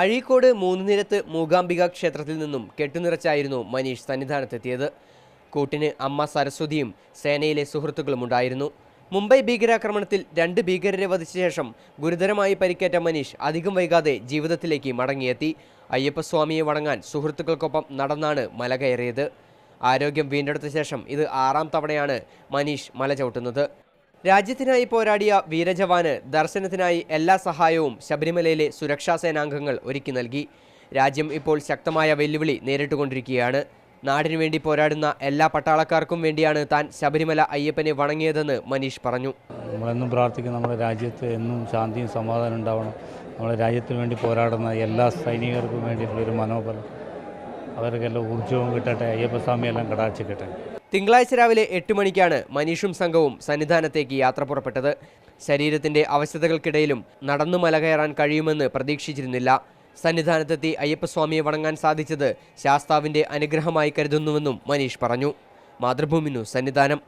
അഴീക്കോട് മൂന്നുനിരത്ത് മൂകാംബിക ക്ഷേത്രത്തിൽ നിന്നും കെട്ടുനിറച്ചായിരുന്നു മനീഷ് സന്നിധാനത്തെത്തിയത്. കൂട്ടിന് അമ്മ സരസ്വതിയും സേനയിലെ സുഹൃത്തുക്കളും ഉണ്ടായിരുന്നു. മുംബൈ ഭീകരാക്രമണത്തിൽ രണ്ട് ഭീകരരെ വധിച്ച ശേഷം ഗുരുതരമായി പരിക്കേറ്റ മനീഷ് അധികം വൈകാതെ ജീവിതത്തിലേക്ക് മടങ്ങിയെത്തി. അയ്യപ്പസ്വാമിയെ വണങ്ങാൻ സുഹൃത്തുക്കൾക്കൊപ്പം നടന്നാണ് മല കയറിയത്. ആരോഗ്യം വീണ്ടെടുത്ത ശേഷം ഇത് ആറാം തവണയാണ് മനീഷ് മല ചവിട്ടുന്നത്. രാജ്യത്തിനായി പോരാടിയ വീരജവാന് ദർശനത്തിനായി എല്ലാ സഹായവും ശബരിമലയിലെ സുരക്ഷാ സേനാംഗങ്ങൾ ഒരുക്കി നൽകി. രാജ്യം ഇപ്പോൾ ശക്തമായ വെല്ലുവിളി നേരിട്ടുകൊണ്ടിരിക്കുകയാണ്. നാടിനു വേണ്ടി പോരാടുന്ന എല്ലാ പട്ടാളക്കാർക്കും വേണ്ടിയാണ് താൻ ശബരിമല അയ്യപ്പനെ വണങ്ങിയതെന്ന് മനീഷ് പറഞ്ഞു. നമ്മളെന്നും പ്രാർത്ഥിക്കും നമ്മുടെ രാജ്യത്ത് എന്നും ശാന്തിയും സമാധാനം ഉണ്ടാവണം. നമ്മുടെ രാജ്യത്തിന് വേണ്ടി പോരാടുന്ന എല്ലാ സൈനികർക്കും വേണ്ടിയിട്ടുള്ളൊരു മനോബലം. അവർക്കെല്ലാം ഊർജവും കിട്ടട്ടെ അയ്യപ്പസ്വാമിയെല്ലാം കടാക്ഷിക്കട്ടെ തിങ്കളാഴ്ച രാവിലെ എട്ട് മണിക്കാണ് മനീഷും സംഘവും സന്നിധാനത്തേക്ക് യാത്ര പുറപ്പെട്ടത്. ശരീരത്തിന്റെ അവശതകൾക്കിടയിലും നടന്നു മല കയറാൻ കഴിയുമെന്ന് പ്രതീക്ഷിച്ചിരുന്നില്ല. സന്നിധാനത്തെത്തി അയ്യപ്പസ്വാമിയെ വണങ്ങാൻ സാധിച്ചത് ശാസ്താവിന്റെ അനുഗ്രഹമായി കരുതുന്നുവെന്നും മനീഷ് പറഞ്ഞു. മാതൃഭൂമി ന്യൂസ് സന്നിധാനം.